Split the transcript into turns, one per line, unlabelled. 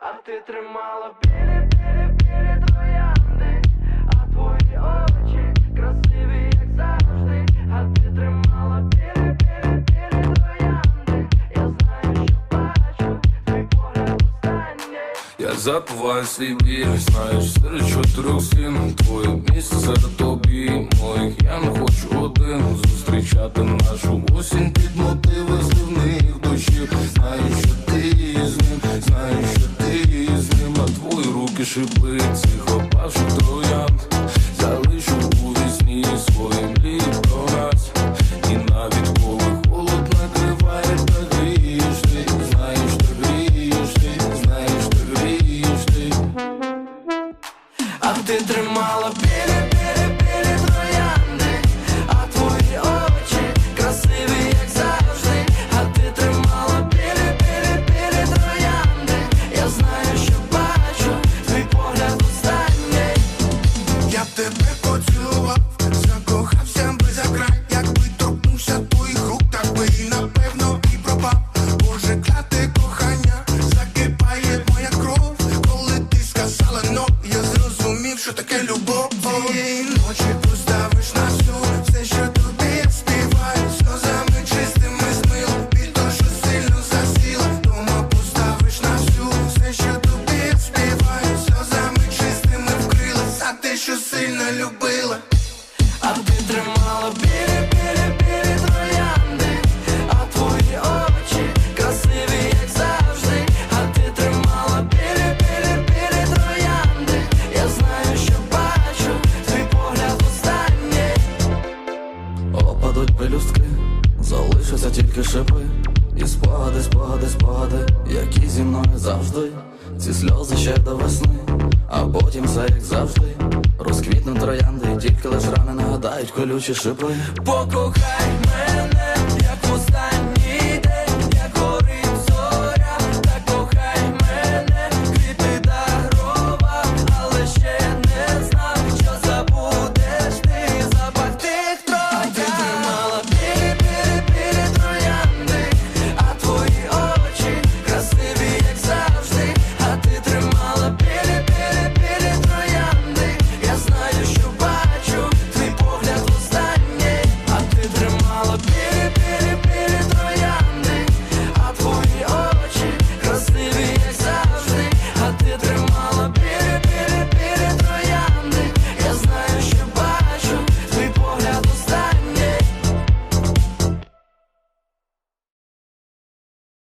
а ти тримала білі, білі, білі троянди, а твої очі красиві, як завжди, а ти тримала білі, білі, білі. Я знаю, що бачу, твій погляд останній.
Я забуваю свій біль, знаєш, серед чотирьох стін Твоє місце серед тобі моїх Я не хочу один. Зустрічати нашу осінь під мотиви зливних дощів шипли цих опавших троянд
я
зрозумів, що таке любов. Цієї ночі поставиш на всю, все, що тобі співаю, сльозами чистими змил, біль то, що сильно засіла, дома поставиш на всю, все, що тобі співаю, сльозами чистими вкрила, за те, що сильно любила.
А ти тримала білі,
тільки шипи. І спогади, спогади, спогади, які зі мною завжди. Ці сльози ще до весни, а потім все як завжди. Розквітнуть троянди, і тільки лиш рани нагадають колючі шипи.
Покохай мене, як востаннє